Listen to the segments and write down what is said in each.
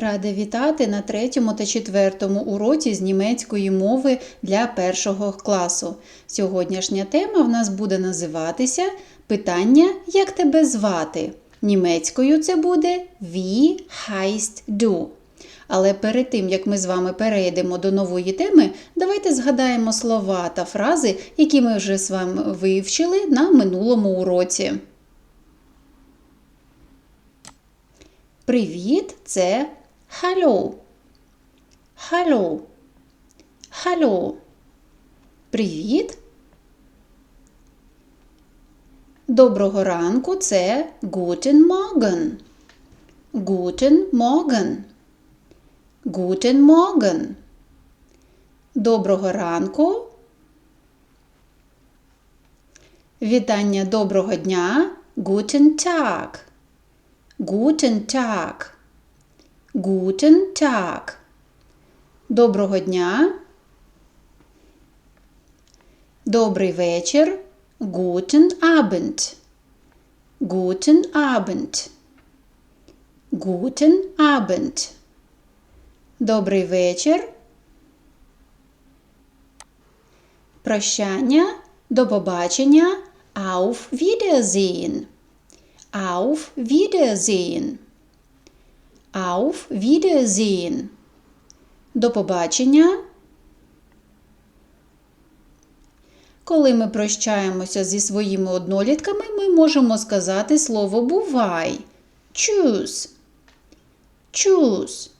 Рада вітати на третьому та четвертому уроці з німецької мови для першого класу. Сьогоднішня тема в нас буде називатися Питання Як тебе звати? Німецькою це буде Wie heißt du? Але перед тим, як ми з вами перейдемо до нової теми, давайте згадаємо слова та фрази, які ми вже з вами вивчили на минулому уроці. Привіт це Hallo. Hallo. Hallo. Привіт. Доброго ранку це Guten Morgen. Guten Morgen. Guten Morgen. Доброго ранку. Вітання доброго дня. Guten Tag. Guten Tag. Guten Tag. Доброго дня. Добрий вечір. Guten Abend. Guten Abend. Guten Abend. Добрий вечір. Прощання. До побачення. Auf Wiedersehen. Auf Wiedersehen. Auf Wiedersehen. До побачення. Коли ми прощаємося зі своїми однолітками, ми можемо сказати слово бувай. Tschüss. Tschüss.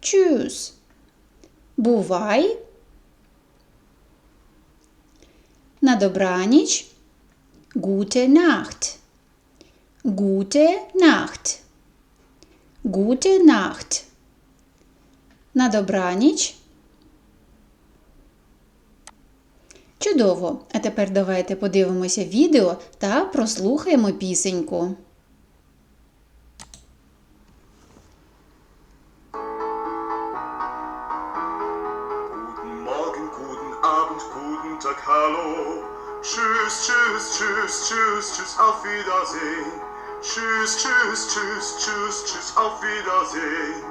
Tschüss. Бувай. На добраніч. Gute Nacht. Gute Nacht. Gute Nacht. На добраніч. Чудово! А тепер давайте подивимося відео та прослухаємо пісеньку. Tschüss, tschüss, tschüss, tschüss, auf Wiedersehen. Tschüss, tschüss, tschüss, tschüss, tschüss, auf Wiedersehen.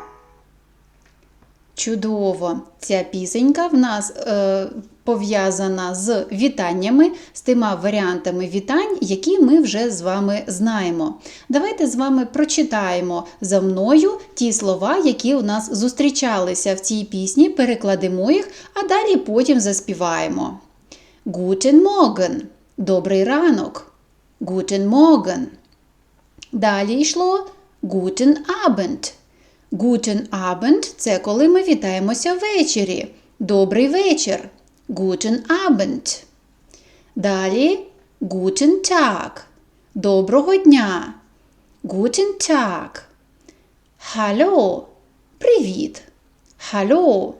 Чудово! Ця пісенька в нас е, пов'язана з вітаннями, з тима варіантами вітань, які ми вже з вами знаємо. Давайте з вами прочитаємо за мною ті слова, які у нас зустрічалися в цій пісні, перекладемо їх, а далі потім заспіваємо. Guten Morgen – добрий ранок. Guten Morgen. Далі йшло Guten Abend. Guten Abend – це коли ми вітаємося ввечері. Добрий вечір. Guten Abend. Далі Guten Tag. Доброго дня. Guten Tag. Hallo. Привіт. Hallo.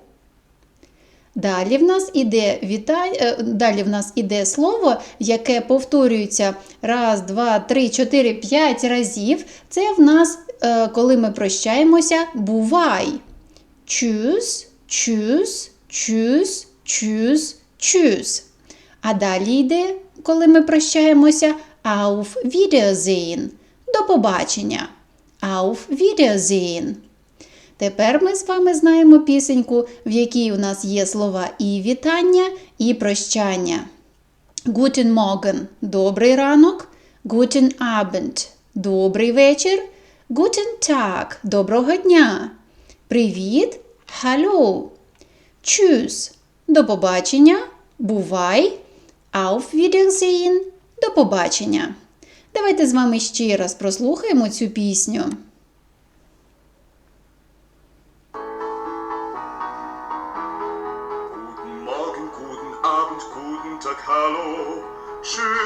Далі в нас іде вітай... е, далі в нас іде слово, яке повторюється раз, два, три, чотири, п'ять разів. Це в нас, е, коли ми прощаємося, бувай. Tschüss, tschüss, tschüss, tschüss, tschüss. А далі йде, коли ми прощаємося, auf Wiedersehen. До побачення. Auf Wiedersehen. Тепер ми з вами знаємо пісеньку, в якій у нас є слова і вітання, і прощання. Guten Morgen – добрий ранок. Guten Abend – добрий вечір. Guten Tag – доброго дня. Привіт. Hallo. Tschüss – до побачення. Бувай. Auf Wiedersehen – до побачення. Давайте з вами ще раз прослухаємо цю пісню.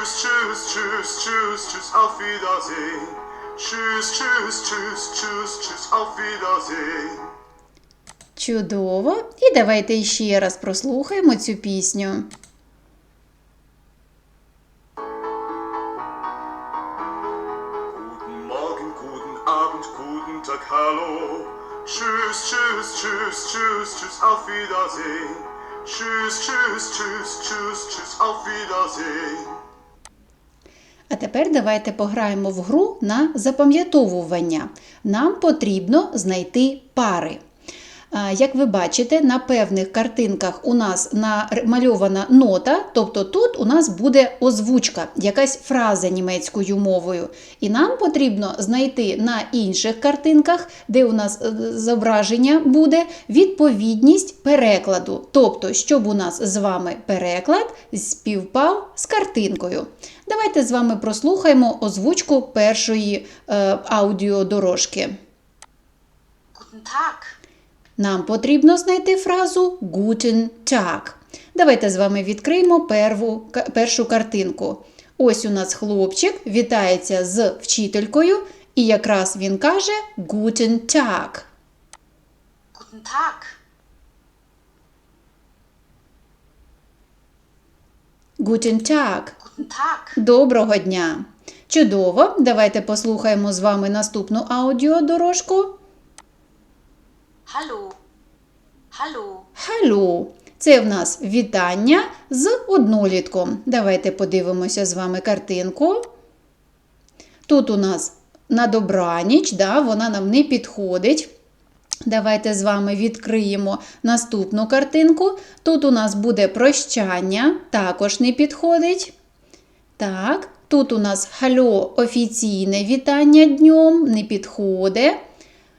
Tschüss, tschüss, tschüss, tschüss, tschüss, auf Wiedersehen. Tschüss, tschüss, tschüss, tschüss, tschüss, auf Wiedersehen. Чудово! І давайте ще раз прослухаємо цю пісню. Guten Morgen, guten Abend, guten Tag, hallo. Tschüss, tschüss, tschüss, tschüss, tschüss, auf Wiedersehen. Tschüss, tschüss, tschüss, tschüss, tschüss, auf Wiedersehen. А тепер давайте пограємо в гру на запам'ятовування. Нам потрібно знайти пари. Як ви бачите, на певних картинках у нас намальована нота, тобто тут у нас буде озвучка, якась фраза німецькою мовою. І нам потрібно знайти на інших картинках, де у нас е, зображення буде, відповідність перекладу. Тобто, щоб у нас з вами переклад співпав з картинкою. Давайте з вами прослухаємо озвучку першої е, аудіодорожки. Guten Tag. Нам потрібно знайти фразу Guten Tag. Давайте з вами відкриємо перву, ка- першу картинку. Ось у нас хлопчик вітається з вчителькою, і якраз він каже Guten Tag. Guten Tag. Guten Tag. Guten Tag. Доброго дня! Чудово! Давайте послухаємо з вами наступну аудіодорожку. Hallo. Hallo. Халю. Це в нас вітання з однолітком. Давайте подивимося з вами картинку. Тут у нас на добраніч, да, вона нам не підходить. Давайте з вами відкриємо наступну картинку. Тут у нас буде прощання, також не підходить. Так, тут у нас хальо офіційне вітання днем, не підходить.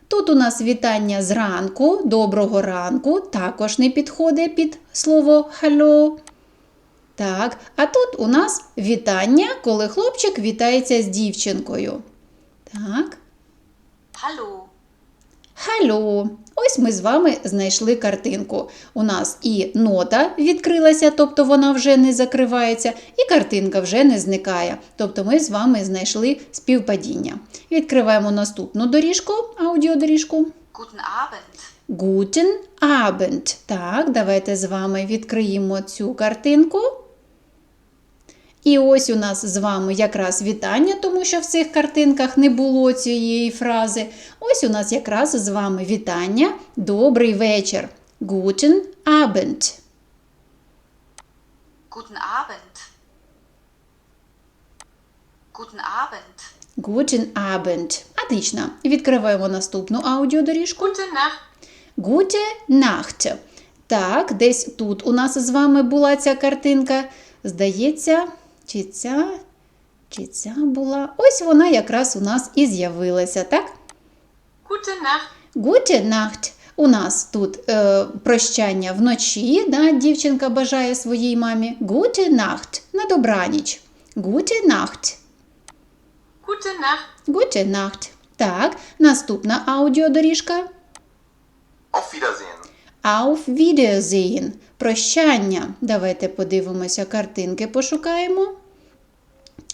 Тут у нас вітання зранку, доброго ранку, також не підходить під слово «hello». Так, а тут у нас вітання, коли хлопчик вітається з дівчинкою. Так, Hello. хальо. Ось ми з вами знайшли картинку. У нас і нота відкрилася, тобто вона вже не закривається, і картинка вже не зникає. Тобто ми з вами знайшли співпадіння. Відкриваємо наступну доріжку, аудіодоріжку. Guten Abend. Guten Abend. Так, давайте з вами відкриємо цю картинку. І ось у нас з вами якраз вітання, тому що в цих картинках не було цієї фрази. Ось у нас якраз з вами вітання. Добрий вечір. Guten Abend. Guten Abend. Guten Abend. Guten Abend. Отлично. Відкриваємо наступну аудіодоріжку. Gute Nacht. Gute Nacht. Так, десь тут у нас з вами була ця картинка. Здається, чи ця, чи ця була. Ось вона якраз у нас і з'явилася, так? Gute Nacht. Gute Nacht. У нас тут е, прощання вночі, да, дівчинка бажає своїй мамі. Gute Nacht. На добраніч. Gute Nacht. Gute Nacht. Gute Nacht. Так, наступна аудіодоріжка. Auf Wiedersehen. Auf Wiedersehen. Прощання. Давайте подивимося картинки, пошукаємо.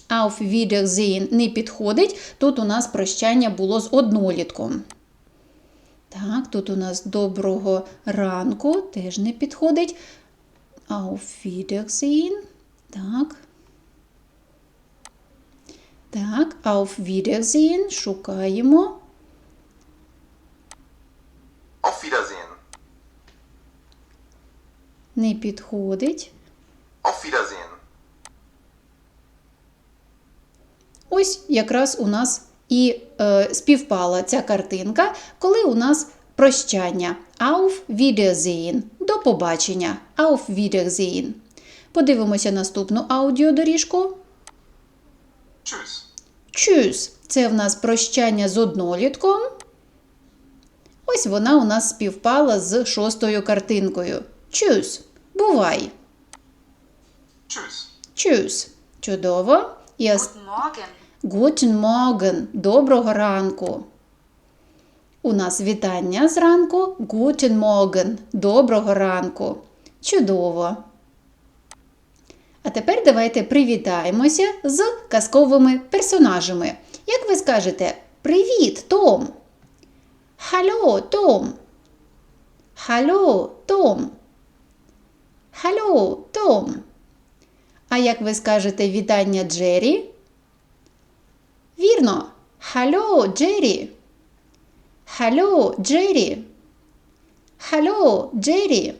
Auf Wiedersehen не підходить. Тут у нас прощання було з однолітком. Так, тут у нас доброго ранку теж не підходить. Auf Wiedersehen. Так. Так, Auf Wiedersehen. Шукаємо. Auf Wiedersehen. Не підходить. Auf Wiedersehen. Ось якраз у нас і е, співпала ця картинка, коли у нас прощання. Auf Wiedersehen. До побачення. Auf Wiedersehen. Подивимося наступну аудіодоріжку. Tschüss. Tschüss. Це в нас прощання з однолітком. Ось вона у нас співпала з шостою картинкою. Tschüss. Бувай. Tschüss. Tschüss. Чудово. І ос- Guten Morgen. Guten Morgen. Доброго ранку. У нас вітання зранку. Guten Morgen. Доброго ранку. Чудово. А тепер давайте привітаємося з казковими персонажами. Як ви скажете, привіт, Том. Халло, Том. Халло, Том. Том. А як ви скажете вітання Джері? Вірно. Халло, Джері. Халло, Джері. Халло, Джері.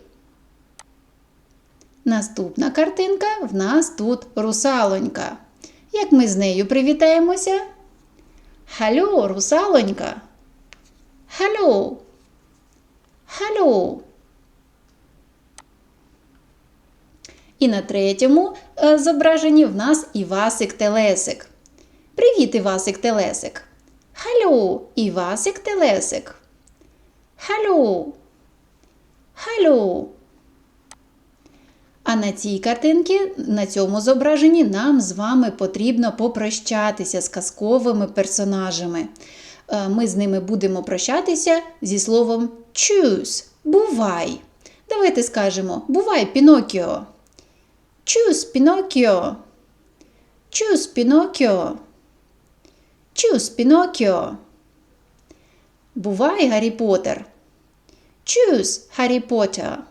Наступна картинка в нас тут русалонька. Як ми з нею привітаємося? Халло, русалонька. Халло. Халло. І на третьому е, зображенні в нас Івасик Телесик. Привіт, Івасик Телесик. Халло, Івасик Телесик. Халло. Халло. А на цій картинці, на цьому зображенні, нам з вами потрібно попрощатися з казковими персонажами. Е, Ми з ними будемо прощатися зі словом choose – бувай. Давайте скажемо бувай, Пінокіо. Choose, Пінокіо. Choose, Пінокіо. Choose, Пінокіо. Бувай, Гаррі Поттер. Choose, Гаррі Поттер.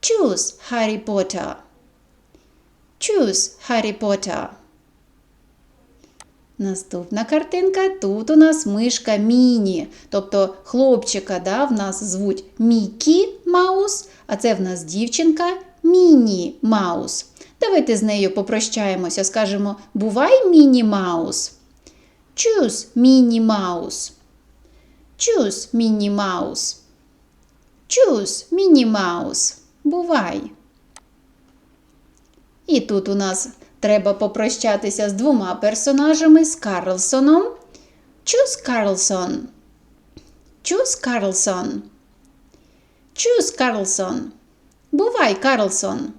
Choose, Harry Potter. Choose, Harry Potter. Наступна картинка. Тут у нас мишка Міні. Тобто хлопчика да, в нас звуть Мікі Маус, а це в нас дівчинка Міні Маус. Давайте з нею попрощаємося, скажемо Бувай Міні Маус. Choose, Міні Маус. Choose, Міні Маус. Choose, Міні Маус. Бувай. І тут у нас треба попрощатися з двома персонажами з Карлсоном. Чус Карлсон. Чус Карлсон. Чус Карлсон. Бувай, Карлсон.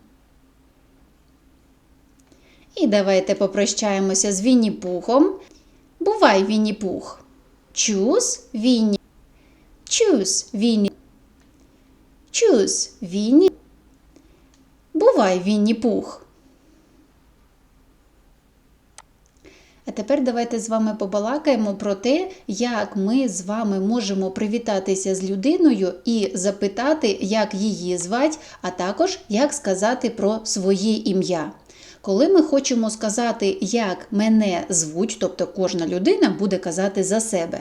І давайте попрощаємося з Вінні Пухом. Бувай, Вінні Пух. Чус Вінні. Чус Вінні. Чус Вінні. Бувай, Вінні Пух. А тепер давайте з вами побалакаємо про те, як ми з вами можемо привітатися з людиною і запитати, як її звать, а також як сказати про своє ім'я. Коли ми хочемо сказати, як мене звуть, тобто кожна людина буде казати за себе,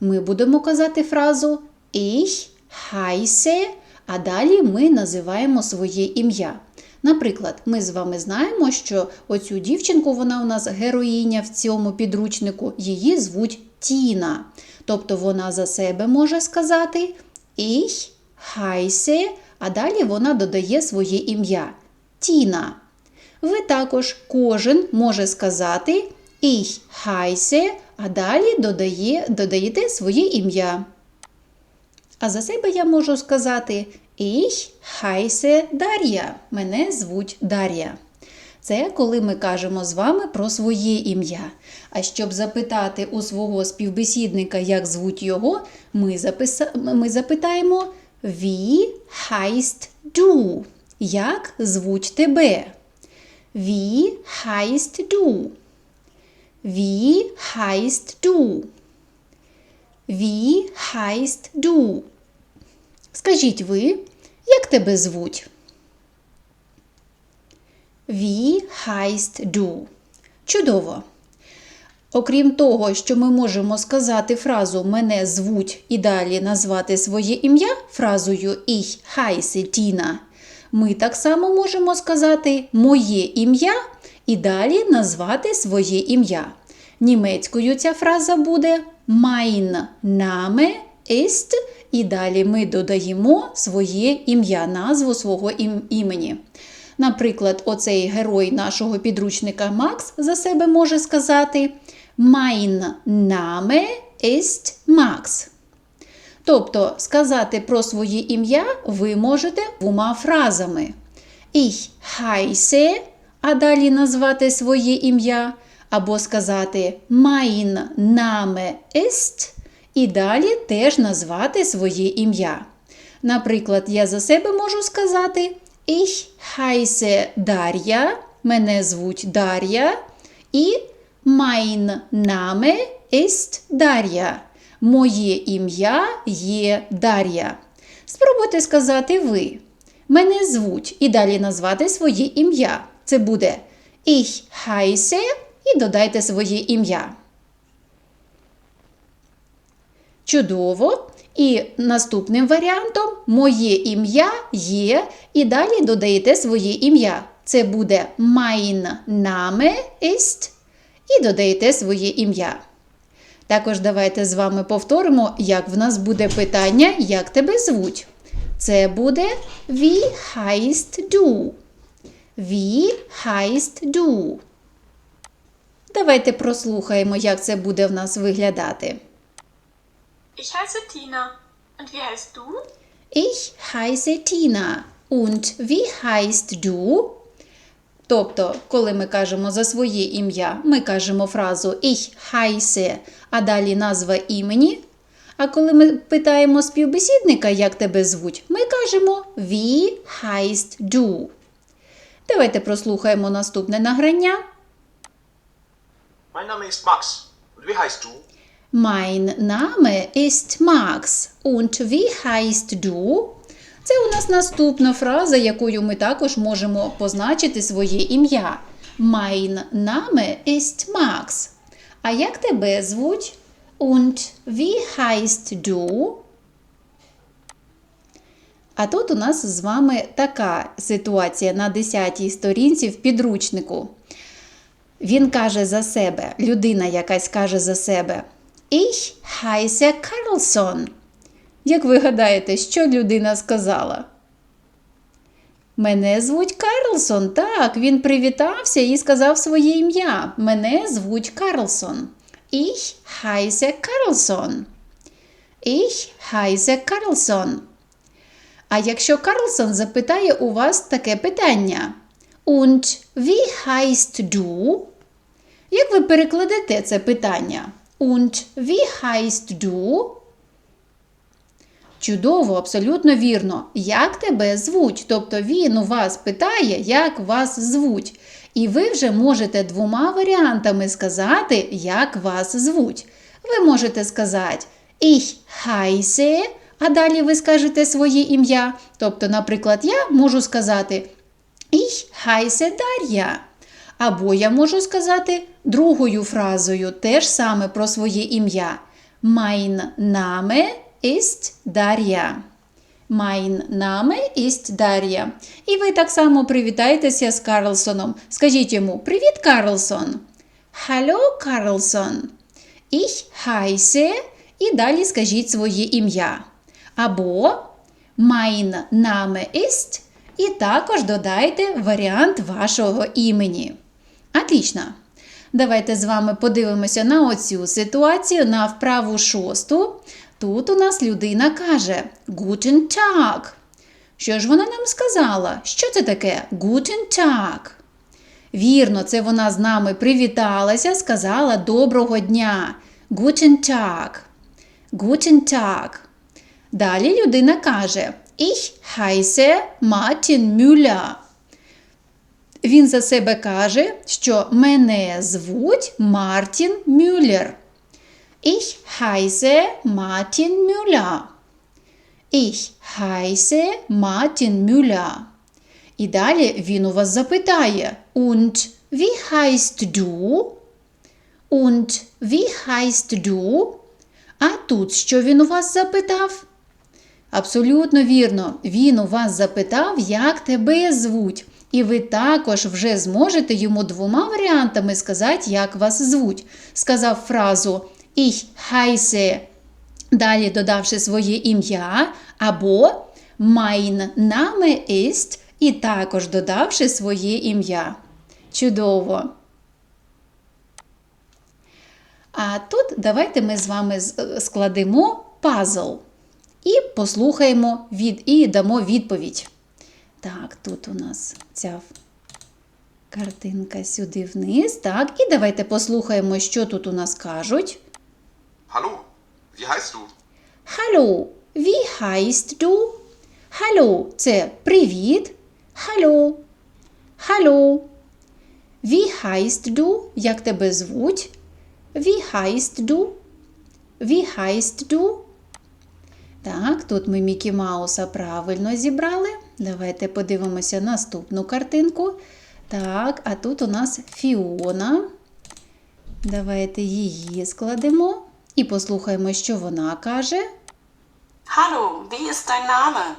ми будемо казати фразу Ich heiße, а далі ми називаємо своє ім'я. Наприклад, ми з вами знаємо, що оцю дівчинку, вона у нас героїня в цьому підручнику, її звуть Тіна. Тобто вона за себе може сказати Ich heiße, а далі вона додає своє ім'я Тіна. Ви також кожен може сказати Ich heiße, а далі додає, додаєте своє ім'я. А за себе я можу сказати Ich heiße Дар'я. Мене звуть Дар'я. Це коли ми кажемо з вами про своє ім'я. А щоб запитати у свого співбесідника, як звуть його, ми, записа... ми запитаємо Wie heißt du? Як звуть тебе? Wie heißt du? Wie heißt du? Wie heißt du? Скажіть ви, як тебе звуть? Wie heißt du? Чудово! Окрім того, що ми можемо сказати фразу Мене звуть і далі назвати своє ім'я фразою Ich heiße Tina, ми так само можемо сказати Моє ім'я і далі назвати своє ім'я. Німецькою ця фраза буде Mein Name ist, і далі ми додаємо своє ім'я, назву свого імені. Наприклад, оцей герой нашого підручника Макс за себе може сказати Mein Name ist Max. Тобто сказати про своє ім'я ви можете двома фразами. Ich heiße, а далі назвати своє ім'я, або сказати Mein Name ist, і далі теж назвати своє ім'я. Наприклад, я за себе можу сказати Ich heiße Дар'я, мене звуть Дар'я, і Mein Name ist Дар'я. Моє ім'я є Дар'я. Спробуйте сказати ви. Мене звуть і далі назвати своє ім'я. Це буде Ich heiße і додайте своє ім'я. Чудово! І наступним варіантом моє ім'я є, і далі додаєте своє ім'я. Це буде mein Name ist і додаєте своє ім'я. Також давайте з вами повторимо, як в нас буде питання, як тебе звуть. Це буде Wie heißt du? Wie heißt du? Давайте прослухаємо, як це буде в нас виглядати. Ich heiße Tina. Und wie heißt du? Ich heiße Tina. Und wie heißt du? Тобто, коли ми кажемо за своє ім'я, ми кажемо фразу Ich heiße, а далі назва імені. А коли ми питаємо співбесідника, як тебе звуть, ми кажемо Wie heißt du? Давайте прослухаємо наступне награння. Mein Name ist Max. Und wie heißt du? Mein Name ist Max. Und wie heißt du? Це у нас наступна фраза, якою ми також можемо позначити своє ім'я. Mein Name ist Max. А як тебе звуть? Und wie heißt du? А тут у нас з вами така ситуація на 10-й сторінці в підручнику. Він каже за себе, людина якась каже за себе. Ich heiße Carlson. Як ви гадаєте, що людина сказала? Мене звуть Карлсон. Так, він привітався і сказав своє ім'я. Мене звуть Карлсон. Ich heiße Carlson. Ich heiße Carlson. А якщо Карлсон запитає у вас таке питання: Und wie heißt du? Як ви перекладете це питання? Und wie heißt du? Чудово, абсолютно вірно. Як тебе звуть? Тобто він у вас питає, як вас звуть. І ви вже можете двома варіантами сказати, як вас звуть. Ви можете сказати Ich heiße, а далі ви скажете своє ім'я. Тобто, наприклад, я можу сказати Ich heiße Дар'я. Або я можу сказати другою фразою теж саме про своє ім'я. Mein Name ist Дар'я. Mein Name ist Дар'я. І ви так само привітаєтеся з Карлсоном. Скажіть йому Привіт, Карлсон. Hallo, Карлсон. Ich heiße і далі скажіть своє ім'я. Або Mein Name ist і також додайте варіант вашого імені. Отлично. Давайте з вами подивимося на оцю ситуацію на вправу шосту. Тут у нас людина каже Guten Tag. Що ж вона нам сказала? Що це таке? Guten Tag. Вірно, це вона з нами привіталася, сказала доброго дня. Guten Tag. Guten Tag. Далі людина каже Ich heiße Martin Müller. Він за себе каже, що мене звуть Мартін Мюллер. Ich heiße Martin Müller. Ich heiße Martin Müller. І далі він у вас запитає Und wie heißt du? Und wie heißt du? А тут що він у вас запитав? Абсолютно вірно. Він у вас запитав, як тебе звуть. І ви також вже зможете йому двома варіантами сказати, як вас звуть. Сказав фразу Ich heiße, далі додавши своє ім'я, або Mein Name ist, і також додавши своє ім'я. Чудово! А тут давайте ми з вами складемо пазл і послухаємо від, і дамо відповідь. Так, тут у нас ця картинка сюди вниз. Так, і давайте послухаємо, що тут у нас кажуть. Hallo, wie heißt du? Hallo, wie heißt du? Hallo – це привіт. Hallo. Hallo. Wie heißt du? Як тебе звуть? Wie heißt du? Wie heißt du? Так, тут ми Мікі Мауса правильно зібрали. Давайте подивимося наступну картинку. Так, а тут у нас Фіона. Давайте її складемо і послухаємо, що вона каже. Hallo, wie ist dein Name?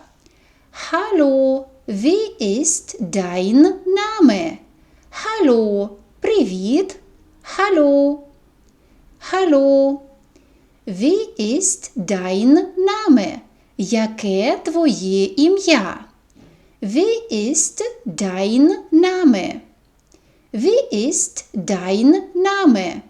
Hallo, wie ist dein Name? Hallo, привіт. Hallo. Hallo. Wie ist dein Name? Яке твоє ім'я? Wie ist dein Name? Wie ist dein Name?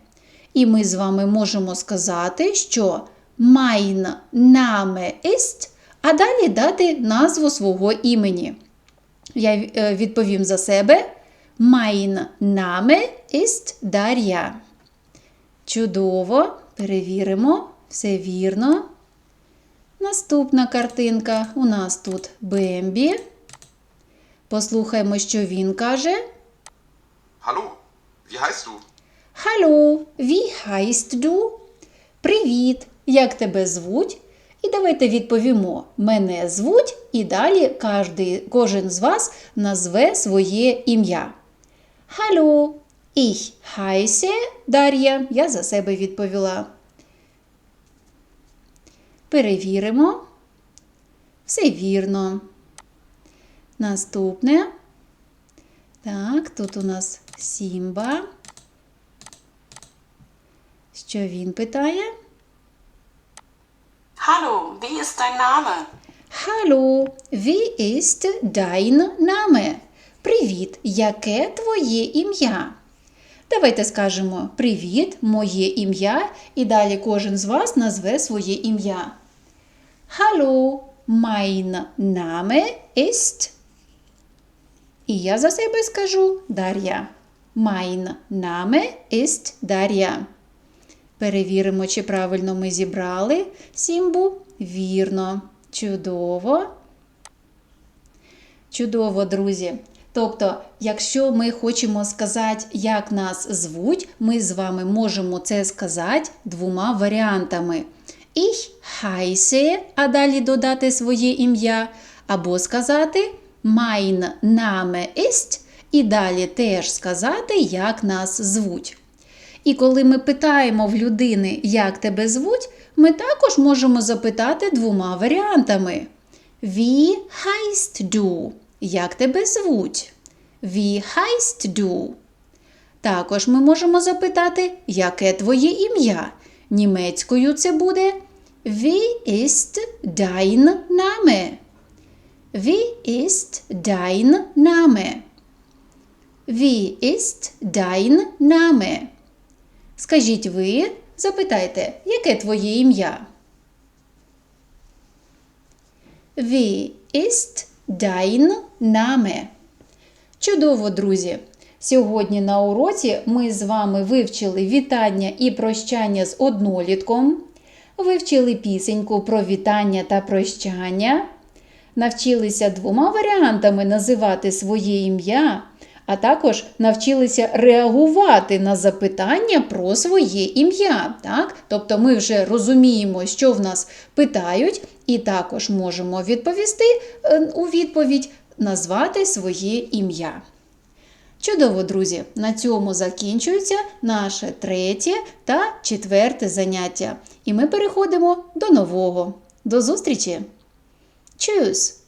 І ми з вами можемо сказати, що mein Name ist, а далі дати назву свого імені. Я е, відповім за себе. Mein Name ist Дар'я. Чудово. Перевіримо. Все вірно. Наступна картинка. У нас тут Бембі. Послухаймо, що він каже. Hallo, wie heißt du? Hallo, wie heißt du? Привіт! Як тебе звуть? І давайте відповімо: мене звуть, і далі кожний, кожен з вас назве своє ім'я. Hallo, ich heiße Дар'я. Я за себе відповіла. Перевіримо. Все вірно. Наступне. Так, тут у нас Сімба. Що він питає? Hallo, wie ist dein Name? Hallo, wie ist dein Name? Привіт, яке твоє ім'я? Давайте скажемо Привіт, моє ім'я, і далі кожен з вас назве своє ім'я. Hallo, mein Name ist. І я за себе скажу Дар'я. Mein Name ist Дар'я. Перевіримо, чи правильно ми зібрали сімбу. Вірно. Чудово. Чудово, друзі. Тобто, якщо ми хочемо сказати, як нас звуть, ми з вами можемо це сказати двома варіантами. Ich heiße, а далі додати своє ім'я, або сказати Mein Name ist, і далі теж сказати, як нас звуть. І коли ми питаємо в людини, як тебе звуть, ми також можемо запитати двома варіантами. Wie heißt du? Як тебе звуть? Wie heißt du? Також ми можемо запитати, яке твоє ім'я? Німецькою це буде Wie ist dein Name? Wie ist dein Name? Wie ist dein Name? Скажіть ви, запитайте, яке твоє ім'я? Wie ist dein Name? Чудово, друзі! Сьогодні на уроці ми з вами вивчили вітання і прощання з однолітком, вивчили пісеньку про вітання та прощання, навчилися двома варіантами називати своє ім'я, а також навчилися реагувати на запитання про своє ім'я. Так? Тобто ми вже розуміємо, що в нас питають, і також можемо відповісти е, у відповідь назвати своє ім'я. Чудово, друзі! На цьому закінчується наше третє та четверте заняття. І ми переходимо до нового. До зустрічі! Choose.